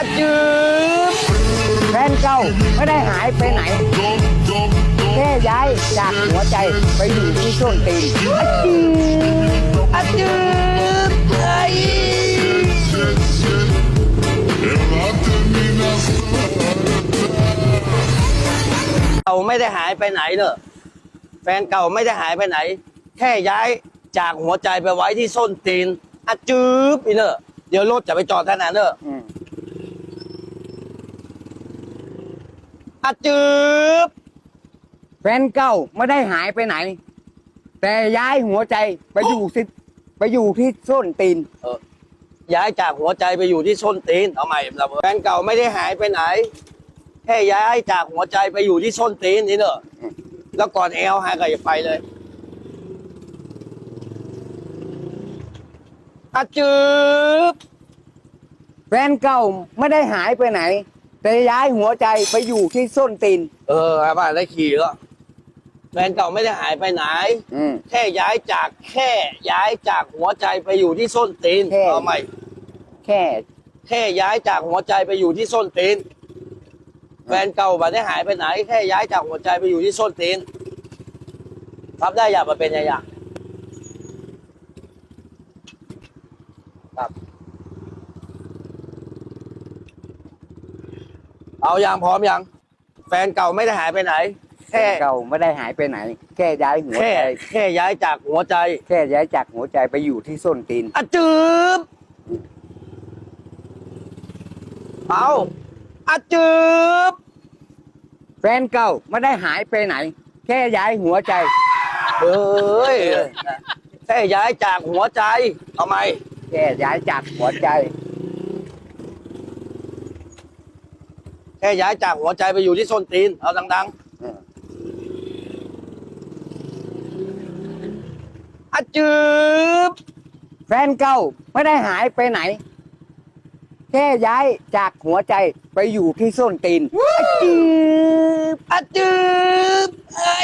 อะจืบแฟนเก่าไม่ได้หายไปไหน แค่ย้ายจากหัวใจไปอยู่ที่ส้นตีนอะจืบอะจืบเอ้ยเราไม่ได้หายไปไหนเนอะแฟนเก่าไม่ได้หายไปไหน แค่ย้ายจากหัวใจไปไว้ที่ส้นตีนอจืบอีเนอะเดี๋ยวรถจะไปจอดท่านั้นเนอะ อืมอะจืบแฟนเก่าไม่ได้หายไปไหน แต่ย้ายหัวใจไปอยู่ที่ไปอยู่ที่ส้นตีนเออย้ายจากหัวใจไปอยู่ที่ส้นตีนเอาใหม่เราแฟนเก่าไม่ได้หายไปไหน แค่ย้ายจากหัวใจไปอยู่ที่ส้นตีนนี่เนอะแล้วก่อนเอลหายก็อย่าไปเลยอะจืบแฟนเก่าไม่ได้หายไปไหน แต่ย้ายหัวใจไปอยู่ที่ส้นตีน เออครับบ้านได้ขี่ก็แฟนเก่าไม่ได้หายไปไหน อืม แค่ย้ายจากแค่ย้ายจากหัวใจไปอยู่ที่ส้นตีนแค่ เอาใหม่แค่ แค่ย้ายจากหัวใจไปอยู่ที่ส้นตีน แฟนเก่าไม่ได้หายไปไหน แค่ย้ายจากหัวใจไปอยู่ที่ส้นตีนรับได้อยากมาเป็นยังไงครับ เอาอย่างพร้อมยังแฟนเก่าไม่ได้หายไปไหนแฟนเก่าไม่ได้หายไปไหน แค่ย้ายหัวแค่ใจแค่ย้ายจากหัวใจแค่ย้ายจากหัวใจไปอยู่ที่ส้นตีน อะจืบเอาอะจืบแฟนเก่าไม่ได้หายไปไหน แค่ย้ายหัวใจ เอ้ยแค่ย้ายจากหัวใจทำไมแค่ย้ายจากหัวใจ แค่ย้ายจากหัวใจไปอยู่ที่ส้นตีน เอาดังๆอะจืบแฟนเก่าไม่ได้หายไปไหน แค่ย้ายจากหัวใจไปอยู่ที่ส้นตีนอะจืบอะจืบไอ้